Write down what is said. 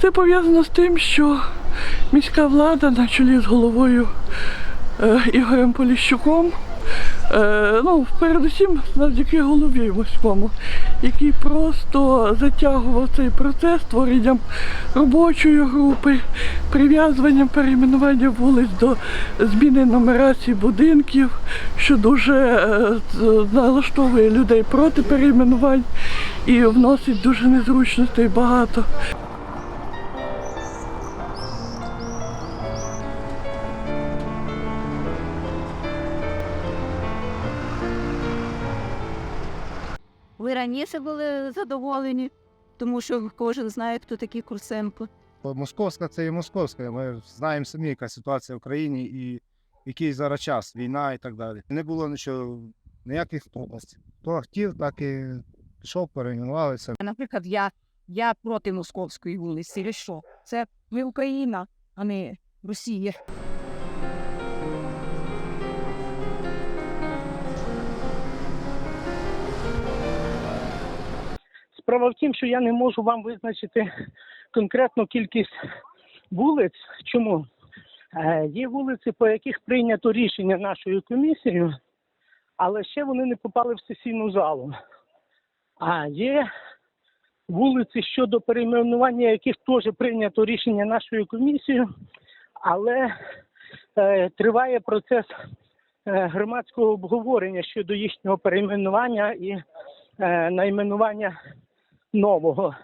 Це пов'язано з тим, що міська влада на чолі з головою е, Ігорем Поліщуком, е, ну, передусім завдяки голові восьмому, який просто затягував цей процес створенням робочої групи, прив'язуванням перейменування вулиць до зміни нумерації будинків, що дуже е, налаштовує людей проти перейменувань і вносить дуже незручностей багато. Ви раніше були задоволені, тому що кожен знає, хто такий Курсенко. Московська це і московська. Ми знаємо самі, яка ситуація в країні і який зараз час, війна і так далі. Не було нічого, ніяких трудностей. Хто хотів, так і пішов, перейменувалися. Наприклад, я, я проти московської вулиці. Що? Це ви Україна, а не Росія. Справа в тім, що я не можу вам визначити конкретну кількість вулиць. Чому? Е, Є вулиці, по яких прийнято рішення нашою комісією, але ще вони не попали в сесійну залу. А є вулиці щодо перейменування, яких теж прийнято рішення нашою комісією, але е, триває процес е, громадського обговорення щодо їхнього перейменування і е, найменування normal